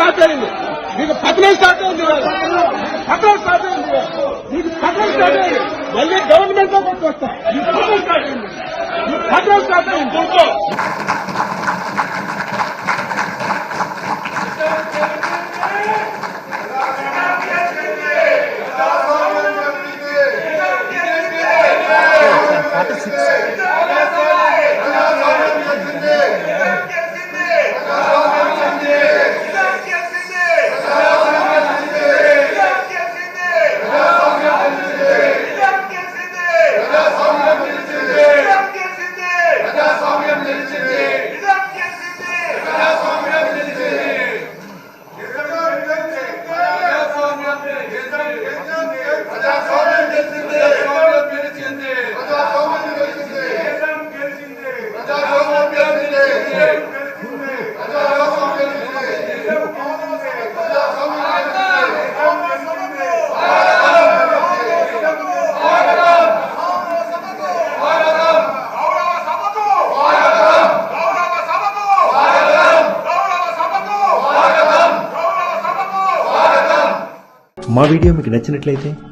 Start అయింది. మీకు పత్రం స్టార్ట్ అయింది ఇవాళ. స్టార్ట్ అయింది మీకు పత్రం స్టార్ట్ అయింది. మళ్ళీ గవర్నమెంట్తో కొట్టుకొస్తా. మీకు స్టార్ట్ అయింది. మీకు స్టార్ట్ అయింది. మా వీడియో మీకు నచ్చినట్లయితే